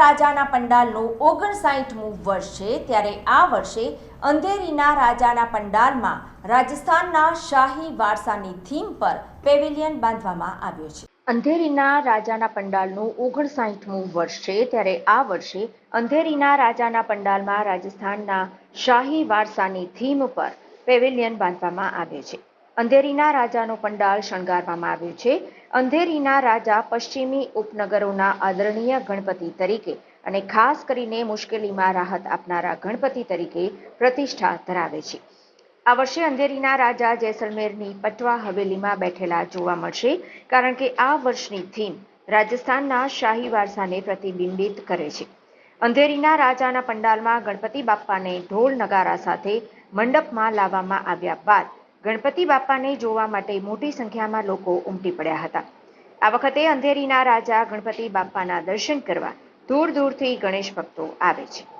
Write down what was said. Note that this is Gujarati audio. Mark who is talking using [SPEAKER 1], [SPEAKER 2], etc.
[SPEAKER 1] રાજાના પંડાલનું ઓગણસાઠમું વર્ષ છે, ત્યારે આ વર્ષે અંધેરીના રાજાના પંડાલમાં રાજસ્થાનના શાહી વારસાની થીમ પર પેવેલિયન બાંધવામાં આવ્યો છે. અંધેરીના રાજાના પંડાલનું ઓગણસાઠમું વર્ષ છે, ત્યારે આ વર્ષે અંધેરીના રાજાના પંડાલમાં રાજસ્થાનના શાહી વારસાની થીમ પર પેવેલિયન બાંધવામાં આવે છે. અંધેરીના રાજાનો પંડાલ શણગારવામાં આવ્યો છે. અંધેરીના રાજા પશ્ચિમી ઉપનગરોના આદરણીય ગણપતિ તરીકે અને ખાસ કરીને મુશ્કેલીમાં રાહત આપનારા ગણપતિ તરીકે પ્રતિષ્ઠા ધરાવે છે. આ વર્ષે અંધેરીના રાજા જેસલમેરની પટવા હવેલીમાં બેઠેલા જોવા મળશે કારણ કે આ વર્ષની થીમ રાજસ્થાનના શાહી વારસાને પ્રતિબિંબિત કરે છે. અંધેરીના રાજાના પંડાલમાં ગણપતિ બાપ્પાને ઢોલ નગારા સાથે મંડપમાં લાવવામાં આવ્યા બાદ ગણપતિ બાપ્પાને જોવા માટે મોટી સંખ્યામાં લોકો ઉમટી પડ્યા હતા. આ વખતે અંધેરીના રાજા ગણપતિ બાપ્પાના દર્શન કરવા દૂર દૂરથી ગણેશ ભક્તો આવે છે.